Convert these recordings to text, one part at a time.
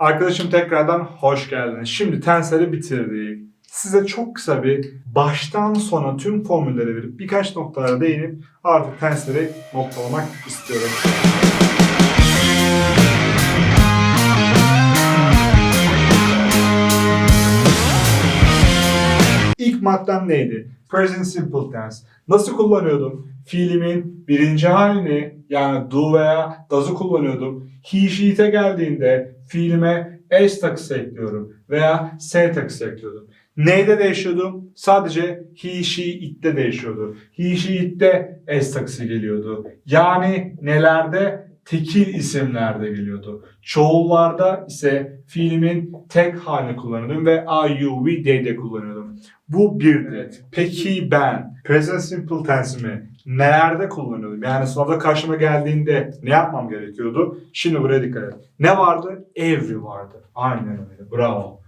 Arkadaşım tekrardan hoş geldiniz. Şimdi tensleri bitirdik. Size çok kısa bir baştan sona tüm formülleri verip birkaç noktalara değinip artık tensleri noktalamak istiyorum. İlk maddem neydi? Present Simple Tense. Nasıl kullanıyordum? Fiilimin birinci halini yani do veya does'ı kullanıyordum. He, she'te geldiğinde fiilime s takısı ekliyorum veya s takısı ekliyordum. Neyde değişiyordum? Sadece he, she, it'te değişiyordu. He, she, it'te s takısı geliyordu. Yani nelerde? Tekil isimlerde geliyordu. Çoğullarda ise fiilimin tek halini kullanıyordum ve I, you, we, they'de kullanıyordum. Bu birdi. Peki ben present simple tense'imi nelerde kullanıyordum? Yani sınavda karşıma geldiğinde ne yapmam gerekiyordu? Şimdi buraya dikkat et. Ne vardı? Every vardı. Aynen öyle. Bravo.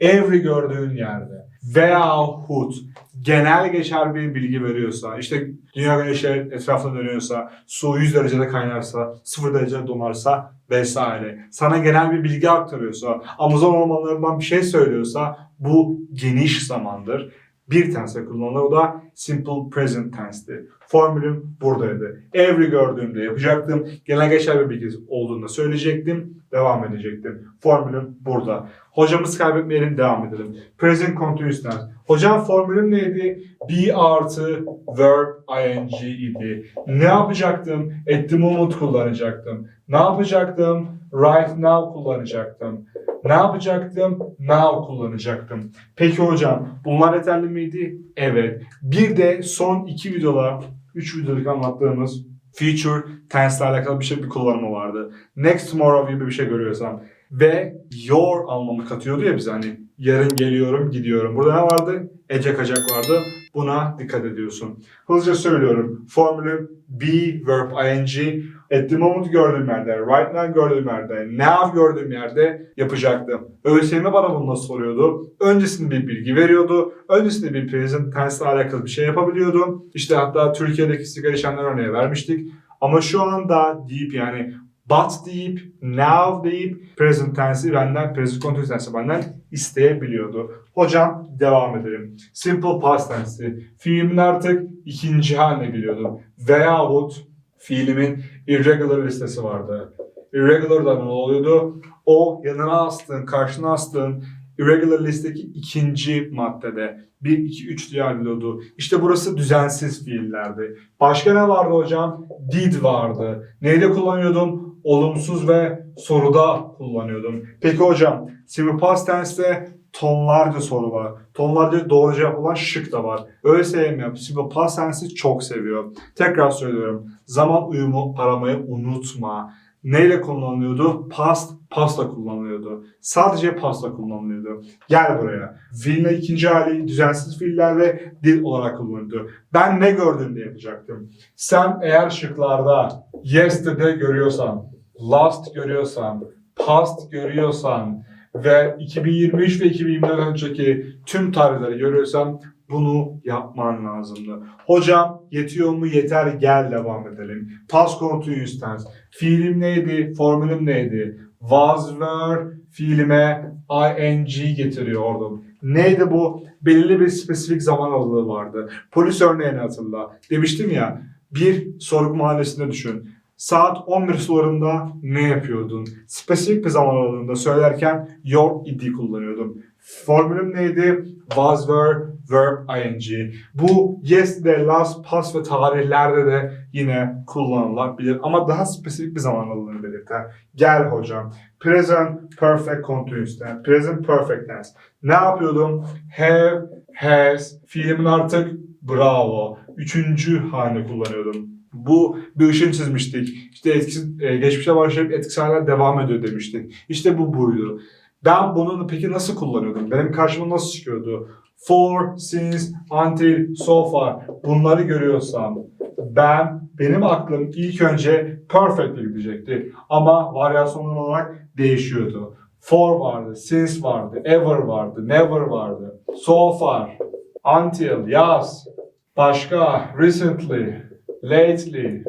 Every gördüğün yerde veyahut genel geçer bir bilgi veriyorsa, işte dünya güneşi etrafında dönüyorsa, su 100 derecede kaynarsa, 0 derecede donarsa vesaire. Sana genel bir bilgi aktarıyorsa, Amazon ormanlarından bir şey söylüyorsa bu geniş zamandır. Bir tense kullanılır. O da simple present tense'ti. Formülüm buradaydı. Every gördüğümde yapacaktım. Genel geçer bir bilgi olduğunda söyleyecektim. Devam edecektim. Formülüm burada. Hocamız kaybetmeyelim devam edelim. Present continuous tense. Hocam formülüm neydi? Be artı verb ing idi. Ne yapacaktım? At the moment kullanacaktım. Ne yapacaktım? Right now kullanacaktım. Ne yapacaktım? Now kullanacaktım. Peki hocam bunlar yeterli miydi? Evet. Bir de son iki videoda, üç videoluk anlattığımız future tense ile alakalı bir şey bir kullanımı vardı. Next tomorrow gibi bir şey görüyorsam. Ve your anlamı katıyordu ya bize hani yarın geliyorum gidiyorum. Burada ne vardı? Ece kacak vardı. Buna dikkat ediyorsun. Hızlıca söylüyorum. Formülü be verb ing at the moment gördüğüm yerde, right now gördüğüm yerde, now gördüğüm yerde yapacaktım. ÖSYM bana bunu soruyordu? Öncesinde bir bilgi veriyordu. Öncesinde bir present tense ile alakalı bir şey yapabiliyordu. İşte hatta Türkiye'deki sigara içenler örneği vermiştik. Ama şu anda deyip yani but deyip, now deyip present tense'i benden, present continuous tense'i benden isteyebiliyordu. Hocam devam edelim. Simple past tense'i. Fiilimin artık ikinci haline geliyordum. Veyahut fiilimin irregular listesi vardı. Irregular da ne oluyordu? O yanına astığın, karşına astığın irregular listedeki ikinci maddede 1, 2, 3 diye ayrılıyordu. İşte burası düzensiz fiillerdi. Başka ne vardı hocam? Did vardı. Neyde kullanıyordum? Olumsuz ve soruda kullanıyordum. Peki hocam, simple past tense'te tonlarca soru var. Tonlarca doğru cevap olan şık da var. Öyle sevmiyorum. Simple past tense'i çok seviyor. Tekrar söylüyorum. Zaman uyumu aramayı unutma. Neyle kullanılıyordu? Past, pasta kullanılıyordu. Sadece pasta kullanılıyordu. Gel buraya. Fiilin ikinci hali düzensiz fiiller ve dil olarak kullanılıyordu. Ben ne gördüğümde yapacaktım. Sen eğer şıklarda yesterday görüyorsan, last görüyorsan, past görüyorsan ve 2023 ve 2024 önceki tüm tarihleri görüyorsan bunu yapman lazımdı. Hocam yetiyor mu? Yeter gel devam edelim. Past continuous tense. Fiilim neydi? Formülüm neydi? Was were fiilime ing getiriyordum. Neydi bu? Belirli bir spesifik zaman aralığı vardı. Polis örneğini hatırla. Demiştim ya bir sorgu mahallesinde düşün. Saat 11 sularında ne yapıyordun? Spesifik bir zaman aralığında söylerken your idi kullanıyordum. Formülüm neydi? Was, were, verb, ing. Bu yesterday, last, past ve tarihlerde de yine kullanılabilir. Ama daha spesifik bir zaman aralığını belirter. Gel hocam. Present perfect continuous tense. Present perfect tense. Ne yapıyordum? Have, has. Fiilimin artık bravo. Üçüncü halini kullanıyordum. Bu bir ışın çizmiştik. İşte etkisi, e, geçmişe başlayıp etkisi hala devam ediyor demiştik. İşte bu buydu. Ben bunu peki nasıl kullanıyordum? Benim karşıma nasıl çıkıyordu? For, since, until, so far. Bunları görüyorsam ben, benim aklım ilk önce perfect'e gidecekti. Ama varyasyon olarak değişiyordu. For vardı, since vardı, ever vardı, never vardı. So far, until, yaz. Başka, recently, lately,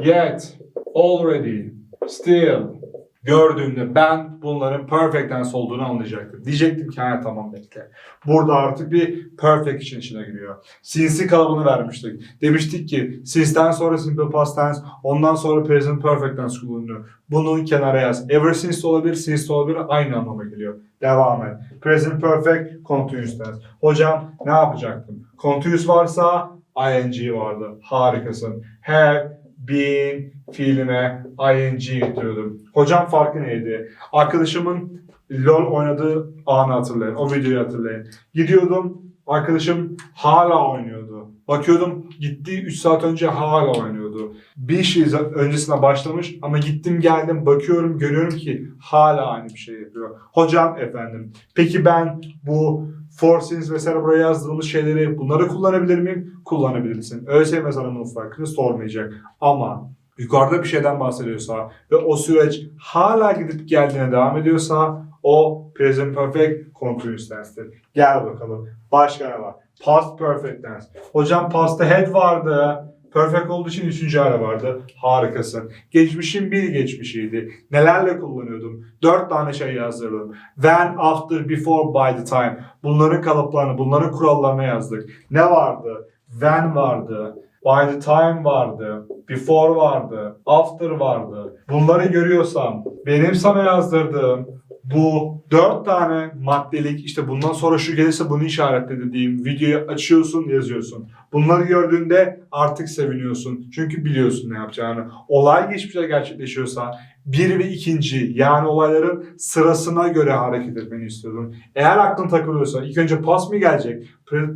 yet, already, still, gördüğümde ben bunların perfect tense olduğunu anlayacaktım. Diyecektim ki ha tamam bekle. Burada artık bir perfect için içine giriyor. Since'in kalıbını vermiştik. Demiştik ki since'den sonra simple past tense, ondan sonra present perfect tense kullanılıyor. Bunu kenara yaz. Ever since olabilir, since olabilir aynı anlama geliyor. Devam et. Present perfect, continuous tense. Hocam ne yapacaktım? Continuous varsa ing vardı. Harikasın. Have, been, fiilime ing getiriyordum. Hocam farkı neydi? Arkadaşımın LOL oynadığı anı hatırlayın. O videoyu hatırlayın. Gidiyordum. Arkadaşım hala oynuyordu. Bakıyordum gittiği 3 saat önce hala oynuyordu. Bir şey öncesine başlamış ama gittim geldim bakıyorum görüyorum ki hala aynı bir şey yapıyor. Hocam efendim peki ben bu for since vesaire buraya yazdığımız şeyleri bunları kullanabilir miyim? Kullanabilirsin. ÖSYM sana bunun farkını sormayacak. Ama yukarıda bir şeyden bahsediyorsa ve o süreç hala gidip geldiğine devam ediyorsa o present perfect continuous tense'tir. Gel bakalım. Başka ne var? Past perfect tense. Hocam past'ta had vardı. Perfect olduğu için üçüncü hali vardı. Harikasın. Geçmişin bir geçmişiydi. Nelerle kullanıyordum? Dört tane şey yazdırdım. When, after, before, by the time. Bunların kalıplarını, bunların kurallarını yazdık. Ne vardı? When vardı. By the time vardı. Before vardı. After vardı. Bunları görüyorsam benim sana yazdırdığım bu dört tane maddelik işte bundan sonra şu gelirse bunu işaretle dediğim videoyu açıyorsun yazıyorsun. Bunları gördüğünde artık seviniyorsun. Çünkü biliyorsun ne yapacağını. Olay geçmişte gerçekleşiyorsa bir ve ikinci yani olayların sırasına göre hareket etmeni istiyordum. Eğer aklın takılıyorsa ilk önce pas mı gelecek,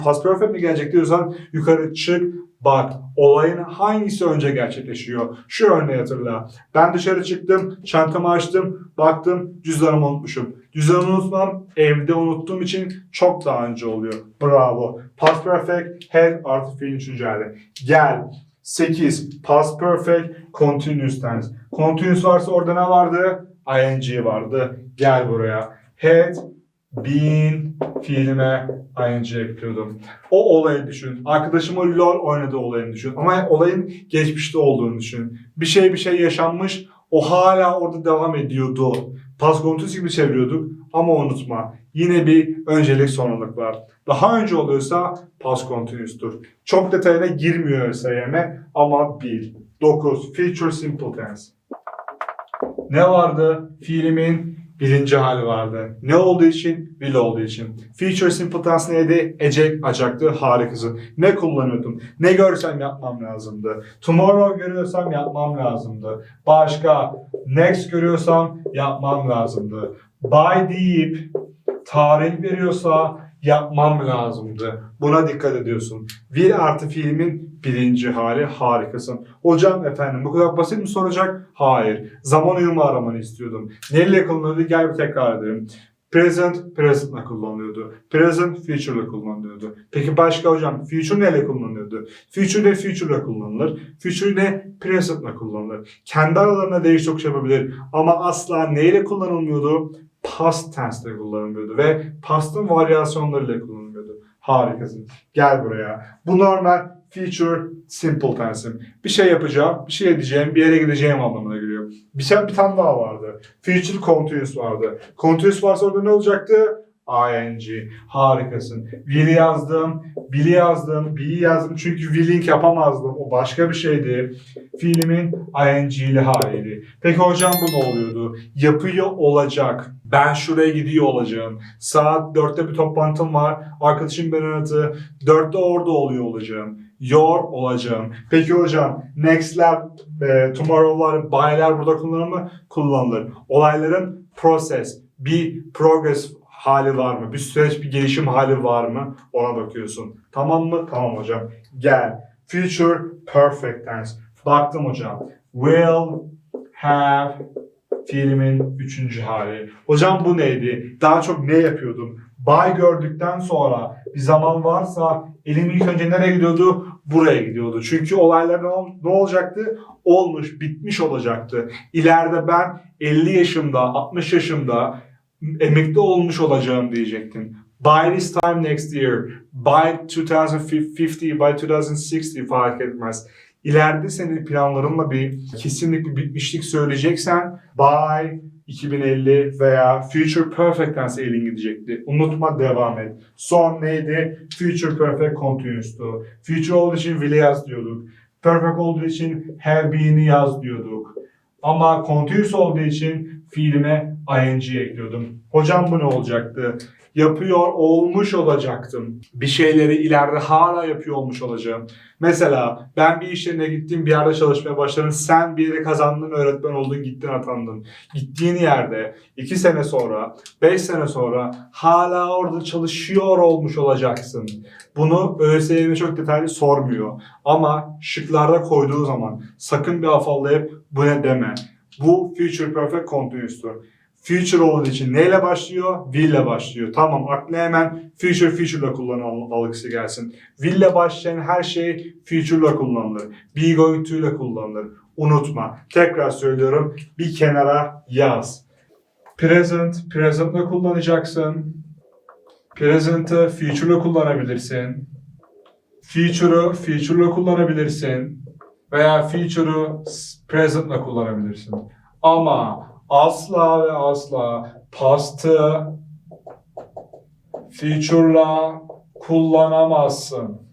pas perfect mi gelecek diyorsan yukarı çık bak olayın hangisi önce gerçekleşiyor. Şu örneği hatırla. Ben dışarı çıktım, çantamı açtım, baktım cüzdanımı unutmuşum. Cüzdanımı unutmam evde unuttuğum için çok daha önce oluyor. Bravo. Past perfect, had artı fiilin üçüncü hali. Gel. 8. Past perfect, continuous tense. Continuous varsa orada ne vardı? ing vardı. Gel buraya. Had, been fiilime ing ekliyordum. O olayı düşün. Arkadaşımın LOL oynadığı olayını düşün. Ama olayın geçmişte olduğunu düşün. Bir şey bir şey yaşanmış. O hala orada devam ediyordu. Continuous gibi çeviriyorduk. Ama unutma. Yine bir öncelik sonralık var. Daha önce oluyorsa past continuous'tur. Çok detayına girmiyor ÖSYM ama bil. 9. Future simple tense. Ne vardı? Fiilimin birinci hali vardı. Ne olduğu için? Will olduğu için. Future simple neydi? Ecek, acaktı, harikasın. Ne kullanıyordum? Ne görsem yapmam lazımdı. Tomorrow görüyorsam yapmam lazımdı. Başka? Next görüyorsam yapmam lazımdı. By deyip tarih veriyorsa yapmam lazımdı. Buna dikkat ediyorsun. Will artı fiilimin birinci hali harikasın. Hocam efendim bu kadar basit mi soracak? Hayır. Zaman uyumu aramanı istiyordum. Neyle kullanılıyordu? Gel bir tekrar edelim. Present, present'la kullanılıyordu. Present, future'la kullanılıyordu. Peki başka hocam, future neyle kullanılıyordu? Future de future'la kullanılır. Future de present'la kullanılır. Kendi aralarında değiş tokuş yapabilir. Ama asla neyle kullanılmıyordu? Past tense'le kullanılıyordu ve past'ın varyasyonlarıyla kullanılıyordu. Harikasın. Gel buraya. Bu normal future simple tense'im. Bir şey yapacağım, bir şey edeceğim, bir yere gideceğim anlamına geliyor. Bir, şey, bir tane daha vardı. Future continuous vardı. Continuous varsa orada ne olacaktı? ing. Harikasın. Will yazdım, Bill'i yazdım, B'yi yazdım çünkü willing yapamazdım. O başka bir şeydi. Fiilimin ing'li haliydi. Peki hocam bu ne oluyordu? Yapıyor olacak. Ben şuraya gidiyor olacağım. Saat 4'te bir toplantım var. Arkadaşım ben aradı. 4'te orada oluyor olacağım. Your olacağım. Peki hocam next'ler, e, tomorrow'lar, by'ler burada kullanılır mı? Kullanılır. Olayların process, bir progress hali var mı? Bir süreç, bir gelişim hali var mı? Ona bakıyorsun. Tamam mı? Tamam hocam. Gel. Future perfect tense. Baktım hocam. Will, have, fiilimin üçüncü hali. Hocam bu neydi? Daha çok ne yapıyordum? By gördükten sonra bir zaman varsa elim ilk önce nereye gidiyordu? Buraya gidiyordu. Çünkü olaylar ne, ol- ne olacaktı? Olmuş, bitmiş olacaktı. İleride ben 50 yaşımda, 60 yaşımda emekli olmuş olacağım diyecektin. By this time next year, by 2050, by 2060 fark etmez. İleride senin planlarınla bir kesinlik bir bitmişlik söyleyeceksen by 2050 veya Future Perfect Tense elin gidecekti. Unutma devam et. Son neydi? Future Perfect Continuous'tu. Future olduğu için will'i yaz diyorduk. Perfect olduğu için have been'i yaz diyorduk. Ama continuous olduğu için fiilime ing ekliyordum. Hocam bu ne olacaktı? Yapıyor olmuş olacaktım. Bir şeyleri ileride hala yapıyor olmuş olacağım. Mesela ben bir iş yerine gittim bir yerde çalışmaya başladın. Sen bir yeri kazandın, öğretmen oldun, gittin atandın. Gittiğin yerde 2 sene sonra, 5 sene sonra hala orada çalışıyor olmuş olacaksın. Bunu ÖSYM çok detaylı sormuyor. Ama şıklarda koyduğu zaman sakın bir afallayıp bu ne deme. Bu Future Perfect Continuous'tur. Future olduğu için neyle başlıyor? Will ile başlıyor. Tamam aklına hemen future future ile kullanılan algısı gelsin. Will ile başlayan her şey future ile kullanılır. Be going to ile kullanılır. Unutma. Tekrar söylüyorum. Bir kenara yaz. Present, present ile kullanacaksın. Present'ı future ile kullanabilirsin. Future'ı future ile kullanabilirsin. Veya future'ı present ile kullanabilirsin. Ama asla ve asla past'ı future'la kullanamazsın.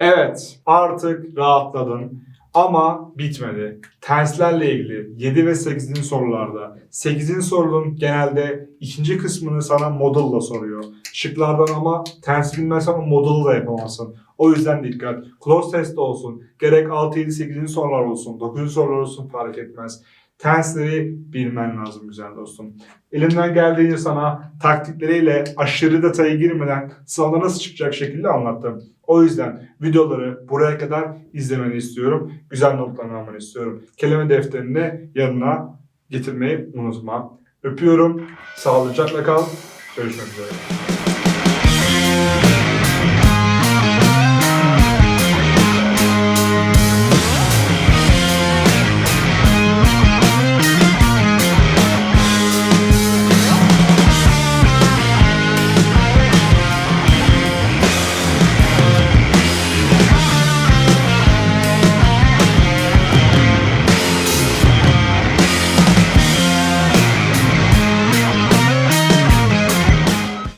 Evet, artık rahatladın. Ama bitmedi. Tenslerle ilgili 7 ve 8. sorularda 8. sorunun genelde ikinci kısmını sana modella soruyor. Şıklardan ama tens bilmezsen o model'ı da yapamazsın. O yüzden dikkat. Close test olsun. Gerek 6, 7, 8. sorular olsun. 9. sorular olsun fark etmez. Tensleri bilmen lazım güzel dostum. Elimden geldiğince sana taktikleriyle aşırı detaya girmeden sınavda nasıl çıkacak şekilde anlattım. O yüzden videoları buraya kadar izlemeni istiyorum. Güzel notlarını almanı istiyorum. Kelime defterini yanına getirmeyi unutma. Öpüyorum. Sağlıcakla kal. Görüşmek üzere.